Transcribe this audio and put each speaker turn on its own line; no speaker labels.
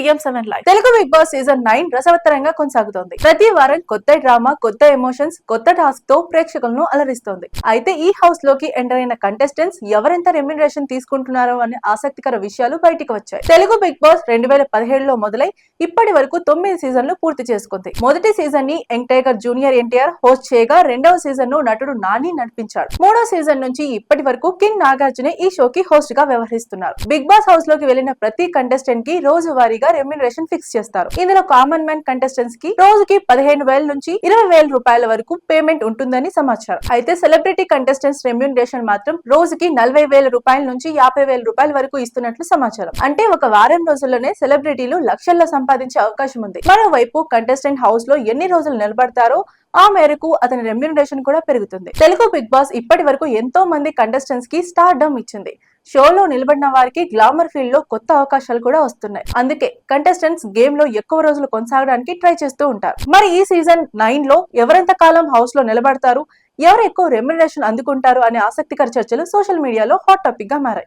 PM seven live Telugu Bigg Boss season nine రసవత్తరంగా కొనసాగుతోంది. ప్రతి వారం కొత్త డ్రామా కొత్త ఎమోషన్స్ కొత్త టాస్క్తో ప్రేక్షకులను అలరిస్తోంది. అయితే ఈ హౌస్లోకి ఎంటర్ అయిన కంటెస్టెంట్స్ ఎవరెంత రెమ్యునరేషన్ తీసుకుంటున్నారో అనే ఆసక్తికర విషయాలు బయటికి వచ్చాయి. తెలుగు బిగ్ బాస్ రెండు వేల పదిహేడులో మొదలై ఇప్పటి వరకు తొమ్మిది సీజన్లు పూర్తి చేసుకుంది. మొదటి సీజన్ని young tiger junior NTR host చేయగా రెండవ సీజన్ను నటుడు నాని నడిపించాడు. మూడో సీజన్ నుంచి ఇప్పటి వరకు కింగ్ నాగార్జున ఈ షోకి హోస్ట్గా వ్యవహరిస్తున్నారు. బిగ్ బాస్ హౌస్లోకి వెళ్ళిన ప్రతి కంటెస్టెంట్కి రోజు వారీగా రెమ్యునరేషన్ ఫిక్స్ చేస్తారు. ఇందులో కామన్ మ్యాన్ కంటెస్టెంట్స్కి రోజుకి పదిహేను వేల నుంచి ఇరవై వేల రూపాయల వరకు పేమెంట్ ఉంటుందని సమాచారం. అయితే సెలబ్రిటీ కంటెస్టెంట్స్ రెమ్యునరేషన్ మాత్రం రోజుకి నలభై వేల రూపాయల నుంచి యాభై వేల రూపాయల వరకు ఇస్తున్నట్లు సమాచారం. అంటే ఒక వారం రోజుల్లోనే సెలబ్రిటీలు లక్షల్లో సంపాదించే అవకాశం ఉంది. మరోవైపు కంటెస్టెంట్ హౌస్లో ఎన్ని రోజులు నిలబడతారో ఆ మేరకు అతని రెమ్యునరేషన్ కూడా పెరుగుతుంది. తెలుగు బిగ్ బాస్ ఇప్పటి వరకు ఎంతో మంది కంటెస్టెంట్స్కి స్టార్ డమ్ ఇచ్చింది. షోలో నిలబడిన వారికి గ్లామర్ ఫీల్డ్లో కొత్త అవకాశాలు కూడా వస్తున్నాయి. అందుకే కంటెస్టెంట్స్ గేమ్లో ఎక్కువ రోజులు కొనసాగడానికి ట్రై చేస్తూ ఉంటారు. మరి ఈ సీజన్ నైన్లో ఎవరెంత కాలం హౌస్లో నిలబడతారు? ఎవరు ఎక్కువ రెమ్యునరేషన్ అందుకుంటారు? అనే ఆసక్తికర చర్చలు సోషల్ మీడియాలో హాట్ టాపిక్గా మారాయి.